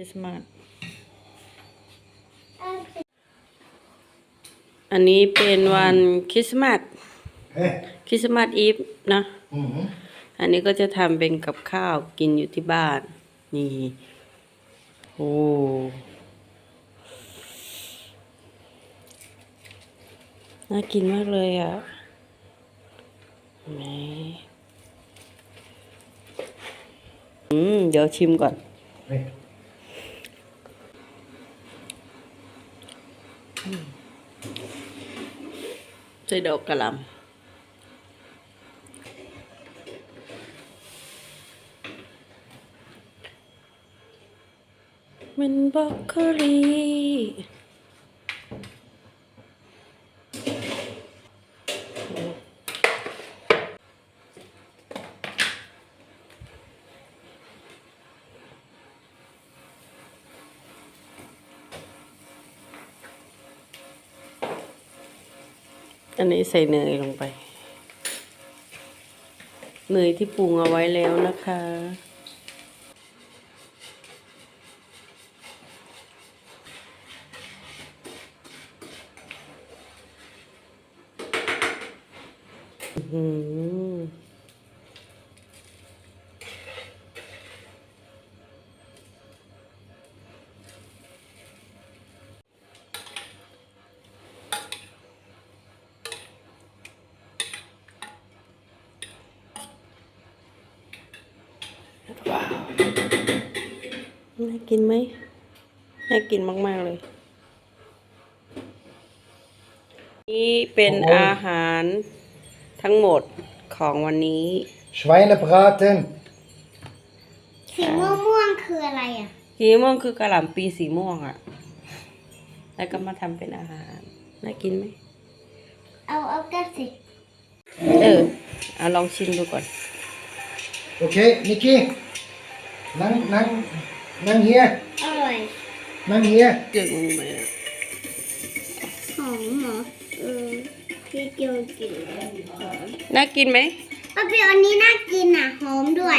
ริสต์มาสอันนี้เป็นวันคริสต์มาส Heh. คริสต์มาสอีฟนะ Mhm. อันนี้ก็จะทำเป็นกับข้าวกินอยู่ที่บ้าน นี่ โอ้น่ากินมากเลยอะไหนอืม เดี๋ยวชิมก่อน Heh. ใส่ดอกก อันนี้ใส่เนยลงไป เนยที่ปรุงเอาไว้แล้วนะคะ อื้อ กินไหมน่ากินมาก ๆ เลย นี่เป็นอาหารทั้งหมดของวันนี้ Schweinebraten. สีม่วงม่วงๆคืออะไรอะ สีม่วงคือกระหล่ำปีสีม่วงอะ่ะ แล้วก็มาทำเป็นอาหาร น่ากินไหม เอาเอาแก้วสิเออเอาลองชิมดูก่อน Okay, Niki. Lang, lang, lang hier. อร่อย Lang hier. เจือกลงไปอะหอมเหรอเออพี่เกียวกินหอมน่ากินไหมป้าเปียวอันนี้น่ากินอะหอมด้วย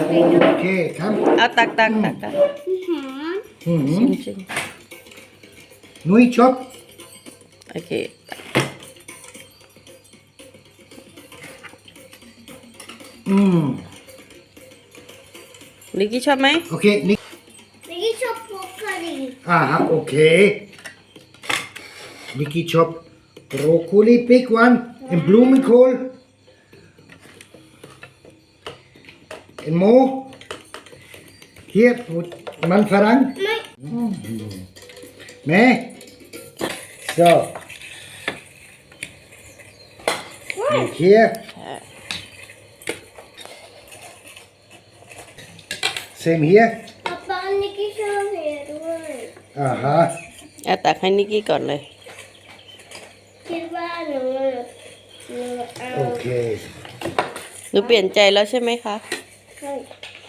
Okay, komm. เอาตักตักตักตักหอมชิม Mhm. ชิม Nui chop. โอเค Mm. ลิกกี้ชอบไหม Okay, Niki. นี่ชอบ Ah, okay. Niki chop broccoli, big one, and blumenkohl. And more. here man Me. Nein. Ne? So. Und here. Same here. Aha. เอาตักให้นิกกี้ก่อนเลย คิดว่าหนูหนูเอา Okay. หนูเปลี่ยนใจแล้วใช่ไหมคะให้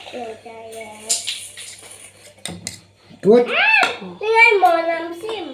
เปิดใจแล้ว Gut. นี่ไงหมอน้ำซิม